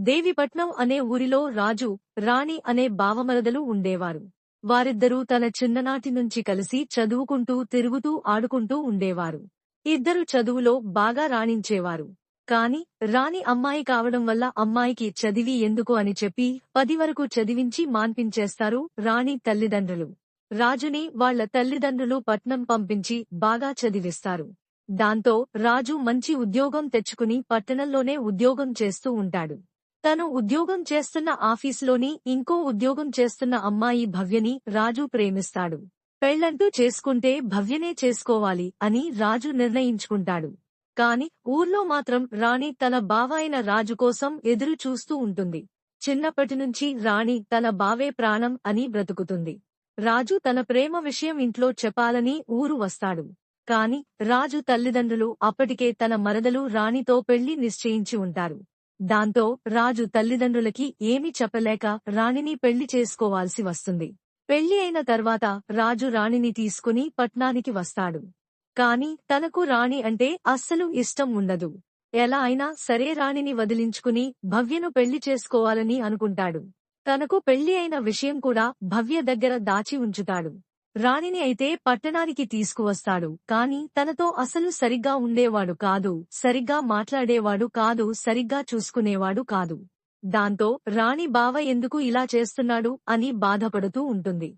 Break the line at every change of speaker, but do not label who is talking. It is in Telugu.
దేవిపట్నం అనే ఊరిలో రాజు రాణి అనే బావమరదలు ఉండేవారు. వారిద్దరూ తన చిన్ననాటి నుంచి కలిసి చదువుకుంటూ తిరుగుతూ ఆడుకుంటూ ఉండేవారు. ఇద్దరు చదువులో బాగా రాణించేవారు. కాని రాణి అమ్మాయి కావడం వల్ల అమ్మాయికి చదివి ఎందుకు అని చెప్పి పది వరకు చదివించి మాన్పించేస్తారు రాణి తల్లిదండ్రులు. రాజుని వాళ్ళ తల్లిదండ్రులు పట్నం పంపించి బాగా చదివిస్తారు. దాంతో రాజు మంచి ఉద్యోగం తెచ్చుకుని పట్టణంలోనే ఉద్యోగం చేస్తూ ఉంటాడు. తను ఉద్యోగం చేస్తున్న ఆఫీసులోని ఇంకో ఉద్యోగం చేస్తున్న అమ్మాయి భవ్యని రాజు ప్రేమిస్తాడు. పెళ్ళంటూ చేసుకుంటే భవ్యనే చేసుకోవాలి అని రాజు నిర్ణయించుకుంటాడు. కాని ఊర్లో మాత్రం రాణి తన బావైన రాజు కోసం ఎదురు చూస్తూ ఉంటుంది. చిన్నప్పటినుంచి రాణి తన బావే ప్రాణం అని బ్రతుకుతుంది. రాజు తన ప్రేమ విషయం ఇంట్లో చెప్పాలని ఊరు వస్తాడు. కాని రాజు తల్లిదండ్రులు అప్పటికే తన మరదలు రాణితో పెళ్ళి నిశ్చయించి ఉంటారు. దాంతో రాజు తల్లిదండ్రులకి ఏమీ చెప్పలేక రాణిని పెళ్ళి చేసుకోవాల్సి వస్తుంది. పెళ్ళి అయిన తర్వాత రాజు రాణిని తీసుకుని పట్నానికి వస్తాడు. కాని తనకు రాణి అంటే అస్సలు ఇష్టం ఉండదు. ఎలా అయినా సరే రాణిని వదిలించుకుని భవ్యను పెళ్ళి చేసుకోవాలని అనుకుంటాడు. తనకు పెళ్ళి అయిన విషయం కూడా భవ్య దగ్గర దాచి ఉంచుతాడు. రాణిని అయితే పట్టణానికి తీసుకువస్తాడు. కాని తనతో అసలు సరిగ్గా ఉండేవాడు కాదు. సరిగ్గా మాట్లాడేవాడు కాదు. సరిగ్గా చూసుకునేవాడు కాదు. దాంతో రాణి బావ ఎందుకు ఇలా చేస్తున్నాడు అని బాధపడుతూ ఉంటుంది.